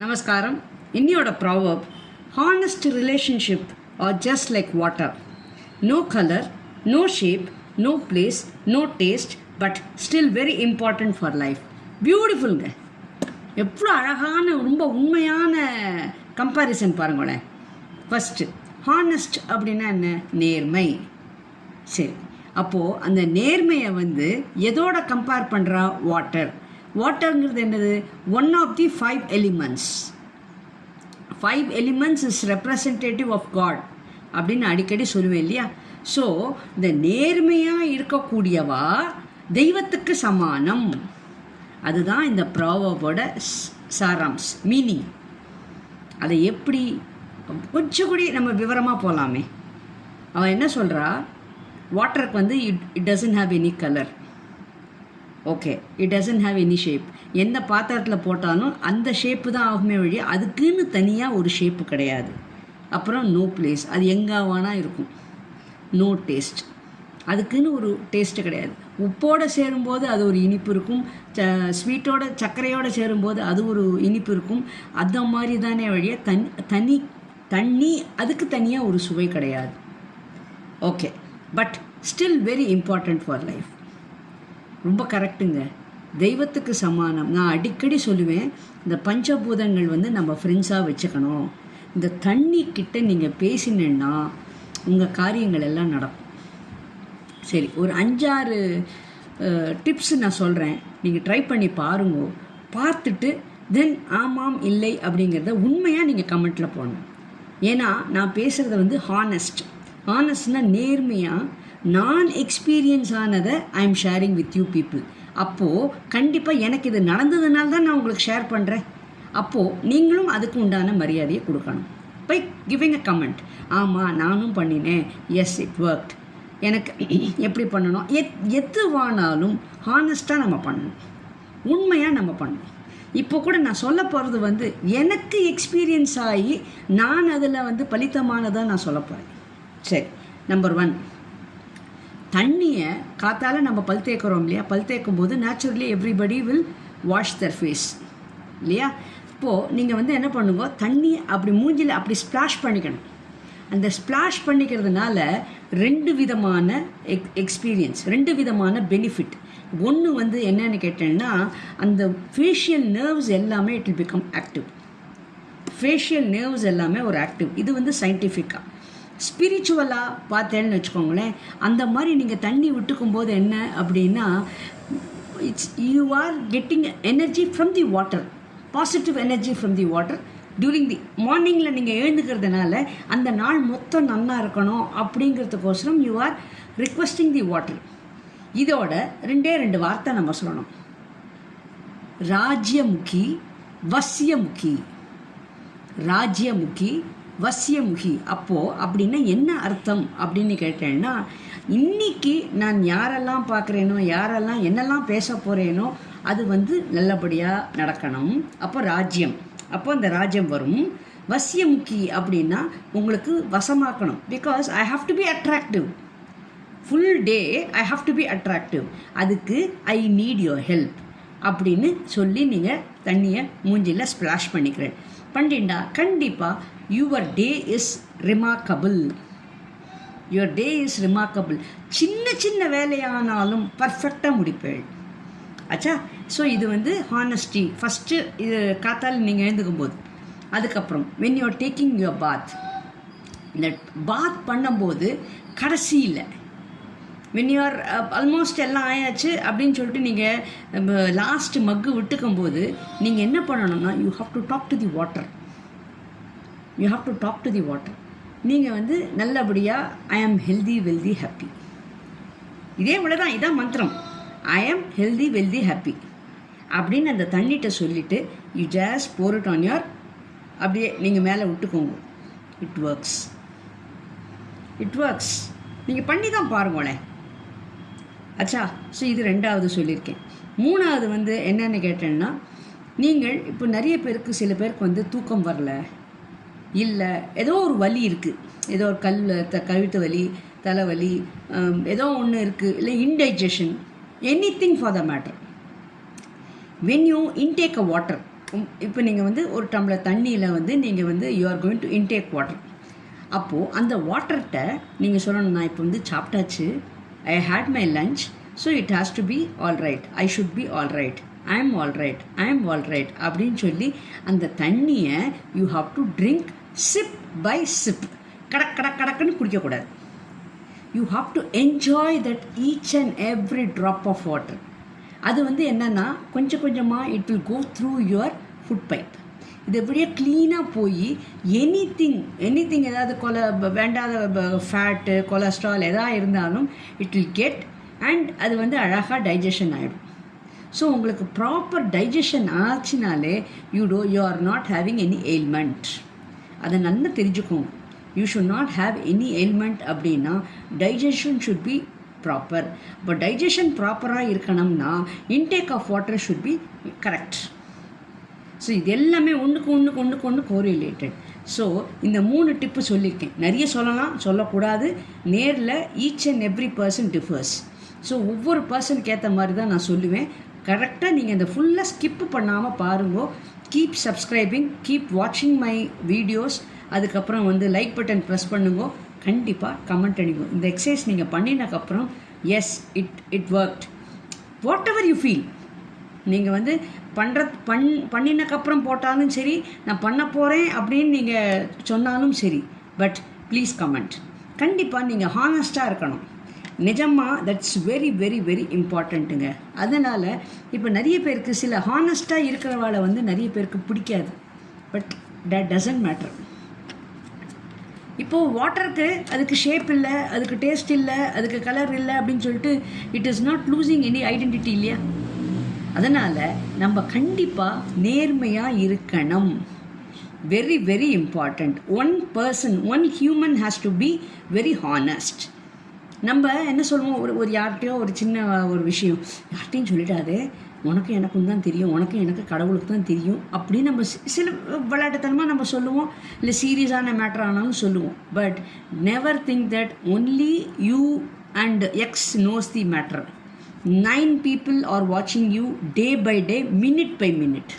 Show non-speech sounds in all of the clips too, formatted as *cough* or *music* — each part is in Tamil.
நமஸ்காரம். இன்னியோட proverb honest relationship are just like water no colour no shape no place no taste but still very important for life பியூட்டிஃபுல்ங்க எவ்வளோ அழகான ரொம்ப உண்மையான கம்பாரிசன் பாருங்களேன். ஃபஸ்ட்டு ஹானஸ்ட் அப்படின்னா என்ன? நேர்மை. சரி. அப்போது அந்த நேர்மையை வந்து எதோட கம்பேர் பண்ணுறா வாட்டர் வாட்டருங்கிறது என்னது? One of the five elements five elements is representative of god அப்படின்னு அடிக்கடி சொல்லுவேன் இல்லையா? ஸோ இந்த நேர்மையாக இருக்கக்கூடியவா தெய்வத்துக்கு சமானம். அதுதான் இந்த ப்ராவோட சாராம்ஸ் மீனிங் அதை எப்படி? கொஞ்சம் கூடி நம்ம விவரமாக போகலாமே அவன் என்ன சொல்கிறா வாட்டருக்கு வந்து it it doesn't have any colour okay it doesn't have any shape எந்த பாத்திரத்தில் போட்டாலும் அந்த ஷேப்பு தான் ஆகுமே வழி அதுக்குன்னு தனியாக ஒரு ஷேப்பு கிடையாது. அப்புறம் நோ பிளேஸ் அது எங்காவானா இருக்கும். நோ டேஸ்ட் அதுக்குன்னு ஒரு டேஸ்ட்டு கிடையாது. உப்போடு சேரும்போது அது ஒரு இனிப்பு இருக்கும். ச ஸ்வீட்டோட சர்க்கரையோடு சேரும்போது அது ஒரு இனிப்பு இருக்கும். அந்த மாதிரி தானே வழிய தனி தனி தண்ணி அதுக்கு தனியாக ஒரு சுவை கிடையாது. Okay but still very important for life ரொம்ப கரெக்டுங்க தெய்வத்துக்கு சமானம். நான் அடிக்கடி சொல்லுவேன் இந்த பஞ்சபூதங்கள் வந்து நம்ம ஃப்ரெண்ட்ஸாக வச்சுக்கணும். இந்த தண்ணி கிட்ட நீங்கள் பேசினேன்னா உங்கள் காரியங்கள் எல்லாம் நடக்கும். சரி ஒரு அஞ்சாறு டிப்ஸ் நான் சொல்கிறேன் நீங்கள் ட்ரை பண்ணி பாருங்க. பார்த்துட்டு தென் ஆமாம் இல்லை அப்படிங்கிறத உண்மையாக நீங்கள் கமெண்ட்டில் போடணும். ஏன்னா நான் பேசுகிறத வந்து ஹானஸ்ட் ஹானஸ்ட்னால் நேர்மையாக நான் எக்ஸ்பீரியன்ஸ் ஆனதை I am sharing with you people அப்போது கண்டிப்பாக எனக்கு இது நடந்ததுனால தான் நான் உங்களுக்கு ஷேர் பண்ணுறேன் அப்போது நீங்களும் அதுக்கு உண்டான மரியாதையை கொடுக்கணும். பை கிவிங் அ கமெண்ட் ஆமாம் நானும் பண்ணினேன். எஸ் இட் ஒர்க்ட் எனக்கு *clears throat* எப்படி பண்ணணும்? எத் எதுவானாலும் ஹானஸ்ட்டாக நம்ம பண்ணணும். உண்மையாக நம்ம பண்ணணும். இப்போ கூட நான் சொல்ல போகிறது வந்து எனக்கு எக்ஸ்பீரியன்ஸ் ஆகி நான் அதில் வந்து பலித்தமானதாக நான் சொல்ல போகிறேன் சரி நம்பர் ஒன் தண்ணியை காத்தால் நம்ம பல் தேய்க்கிறோம் இல்லையா? பல் தேய்க்கும் போது naturally everybody will wash their face இல்லையா? இப்போது நீங்கள் வந்து என்ன பண்ணுங்க? தண்ணி அப்படி மூஞ்சில் அப்படி ஸ்ப்ளாஷ் பண்ணிக்கணும். அந்த ஸ்ப்ளாஷ் பண்ணிக்கிறதுனால ரெண்டு விதமான எக் எக்ஸ்பீரியன்ஸ் ரெண்டு விதமான பெனிஃபிட் ஒன்று வந்து என்னென்னு கேட்டேன்னா அந்த ஃபேஷியல் நர்வ்ஸ் எல்லாமே it will become active facial nerves எல்லாமே ஒரு ஆக்டிவ் இது வந்து சயின்டிஃபிக்காக ஸ்பிரிச்சுவலாக பார்த்தேன்னு வச்சுக்கோங்களேன் அந்த மாதிரி நீங்கள் தண்ணி விட்டுக்கும் போது என்ன அப்படின்னா it's you are getting energy from the water positive energy from the water during the மார்னிங்கில் நீங்கள் எழுந்துக்கிறதுனால அந்த நாள் மொத்தம் நல்லா இருக்கணும் அப்படிங்கிறதுக்கோசரம் you are requesting the water இதோட ரெண்டே ரெண்டு வார்த்தை நம்ம சொல்லணும். ராஜ்யமுகி வசியமுகி. ராஜ்யமுகி வசியமுகி. அப்போது அப்படின்னா என்ன அர்த்தம் அப்படின்னு கேட்டேன்னா இன்னைக்கு நான் யாரெல்லாம் பார்க்குறேனோ யாரெல்லாம் என்னெல்லாம் பேச போகிறேனோ அது வந்து நல்லபடியாக நடக்கணும். அப்போ ராஜ்யம். அப்போ அந்த ராஜ்யம் வரும். வசியமுகி அப்படின்னா உங்களுக்கு வசமாக்கணும். Because I have to be attractive full day I have to be attractive அதுக்கு ஐ நீட் யுவர் ஹெல்ப் அப்படின்னு சொல்லி நீங்கள் தண்ணியை மூஞ்சியில் ஸ்ப்ளாஷ் பண்ணிக்கிறேன். பண்ணிண்டா கண்டிப்பாக your day is remarkable your day is remarkable சின்ன சின்ன வேலையானாலும் பர்ஃபெக்டாக முடிப்பேள். ஆச்சா ஸோ இது வந்து ஹானஸ்டி ஃபஸ்ட்டு இது காத்தால் நீங்கள் எழுந்துக்கும் போது. அதுக்கப்புறம் when you are taking your bath இந்த பாத் பண்ணும்போது கடைசியில் வென் யூஆர் ஆல்மோஸ்ட் எல்லாம் ஆயாச்சு அப்படின்னு சொல்லிட்டு நீங்கள் லாஸ்ட் மக்கு விட்டுக்கும் போது நீங்கள் என்ன பண்ணணும்னா you have to talk to the water you have to talk to the water நீங்கள் வந்து நல்லபடியாக ஐ ஆம் ஹெல்தி வெல்தி ஹாப்பி இதே போல தான் இதான் மந்திரம். ஐ ஆம் ஹெல்தி வெல்தி ஹாப்பி அப்படின்னு அந்த தண்ணிகிட்ட சொல்லிவிட்டு you just pour it on your அப்படியே நீங்கள் மேலே விட்டுக்கோங்க. இட் ஒர்க்ஸ் இட் ஒர்க்ஸ் நீங்கள் பண்ணி தான் பாருங்களேன். அச்சா ஸோ இது ரெண்டாவது சொல்லியிருக்கேன். மூணாவது வந்து என்னென்னு கேட்டேன்னா நீங்கள் இப்போ நிறைய பேருக்கு சில பேருக்கு வந்து தூக்கம் வரல இல்லை ஏதோ ஒரு வலி இருக்குது ஏதோ ஒரு கல் த கழுத்து வலி தலைவலி ஏதோ ஒன்று இருக்குது இல்லை indigestion any thing for the matter when you intake a water இப்போ நீங்கள் வந்து ஒரு டம்ளர் தண்ணியில் வந்து நீங்கள் வந்து you are going to intake water அப்போது அந்த வாட்டர்கிட்ட நீங்கள் சொல்லணும் நான் இப்போ வந்து சாப்பிட்டாச்சு I had my lunch so it has to be all right I should be all right I am all right I am all right அப்படின்னு சொல்லி அந்த தண்ணியை you have to drink sip by sip கடக் கடக் கடக்குன்னு குடிக்கக்கூடாது. You have to enjoy that each and every drop of water அது வந்து என்னென்னா கொஞ்சம் கொஞ்சமாக it will go through your food pipe இது எப்படியே க்ளீனாக போய் எனி திங் எனி திங் ஏதாவது கொல வேண்டாத ஃபேட்டு கொலஸ்ட்ரால் எதாக இருந்தாலும் இட் வில் கெட் அண்ட் அது வந்து அழகாக டைஜஷன் ஆகிடும் ஸோ உங்களுக்கு proper digestion ஆச்சுனாலே you do you are not having any ailment அதை நல்லா தெரிஞ்சுக்கோங்க. You should not have any ailment அப்படின்னா டைஜஷன் ஷுட் பி ப்ராப்பர் இப்போ டைஜஷன் ப்ராப்பராக இருக்கணும்னா intake of water should be correct so இது எல்லாமே ஒன்றுக்கு ஒன்றுக்கு ஒன்றுக்கு ஒன்று கோரிலேட்டட் ஸோ இந்த மூணு டிப்பு சொல்லியிருக்கேன். நிறைய சொல்லலாம் சொல்லக்கூடாது. நேரில் each and every person differs so ஒவ்வொரு பர்சனுக்கு ஏற்ற மாதிரி தான் நான் சொல்லுவேன். கரெக்டாக நீங்கள் இந்த ஃபுல்லாக ஸ்கிப்பு பண்ணாமல் பாருங்கோ. கீப் சப்ஸ்கிரைபிங் கீப் வாட்சிங் மை வீடியோஸ் அதுக்கப்புறம் வந்து லைக் பட்டன் ப்ரெஸ் பண்ணுங்க. கண்டிப்பாக கமெண்ட் அடிங்க. இந்த எக்ஸசைஸ் நீங்கள் பண்ணினதுக்கப்புறம் as it it worked whatever you feel நீங்கள் வந்து பண்ணுற பண் பண்ணினக்கப்புறம் போட்டாலும் சரி நான் பண்ண போகிறேன் அப்படின்னு நீங்கள் சொன்னாலும் சரி. பட் ப்ளீஸ் கமெண்ட் கண்டிப்பாக நீங்கள் ஹானஸ்ட்டாக இருக்கணும். நிஜமாக தட்ஸ் வெரி வெரி வெரி இம்பார்ட்டண்ட்டுங்க அதனால் இப்போ நிறைய பேருக்கு சில ஹானஸ்ட்டாக இருக்கிறவாளை வந்து நிறைய பேருக்கு பிடிக்காது. பட் தட் டசன்ட் மேட்டர் இப்போது வாட்டருக்கு அதுக்கு ஷேப் இல்லை அதுக்கு டேஸ்ட் இல்லை அதுக்கு கலர் இல்லை அப்படின்னு சொல்லிட்டு it is not losing any identity இல்லையா? அதனால் நம்ம கண்டிப்பாக நேர்மையாக இருக்கணும். Very very important one person one human has to be very honest நம்ம என்ன சொல்லுவோம்? ஒரு ஒரு யார்கிட்டயோ ஒரு சின்ன ஒரு விஷயம். யார்கிட்டையும் சொல்லிட்டாரு உனக்கு எனக்கும் தான் தெரியும். உனக்கு எனக்கு கடவுளுக்கு தான் தெரியும். அப்படின்னு நம்ம சில விளையாட்டுத்தனமாக நம்ம சொல்லுவோம். இல்லை சீரியஸான மேட்டர் ஆனாலும் சொல்லுவோம். But never think that only you and X knows the matter nine people are வாட்சிங் you day by day minute by minute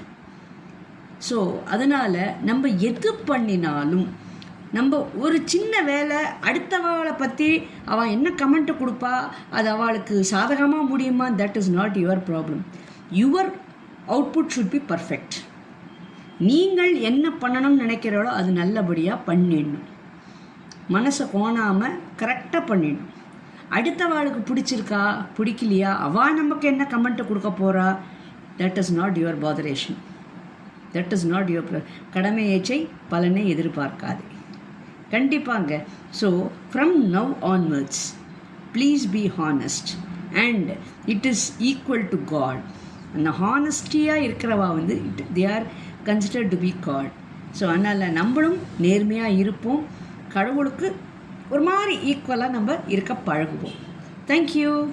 so அதனால் நம்ம எது பண்ணினாலும் நம்ம ஒரு சின்ன வேலை அடுத்தவளை பற்றி அவள் என்ன கமெண்ட்டை கொடுப்பா அது அவளுக்கு சாதகமாக முடியுமா? That is not your problem your output should be perfect நீங்கள் என்ன பண்ணணும்னு நினைக்கிறீங்களோ அது நல்லபடியாக பண்ணிடணும். மனசை கோணாமல் கரெக்டாக பண்ணிடணும். அடுத்தவாளுக்கு பிடிச்சிருக்கா பிடிக்கலையா? அவள் நமக்கு என்ன கமெண்ட்டை கொடுக்க போகிறா that is not your botheration that is not your கடமை ஏச்சை பலனை எதிர்பார்க்காது. கண்டிப்பாங்க. So from now onwards please be honest and it is equal to God அந்த ஹானஸ்டியாக இருக்கிறவா வந்து it they are consider to be God so அதனால் நம்மளும் நேர்மையாக இருப்போம். கடவுளுக்கு ஒரு மாதிரி ஈக்குவலாக நம்ம இருக்க பழகுவோம். தேங்க்யூ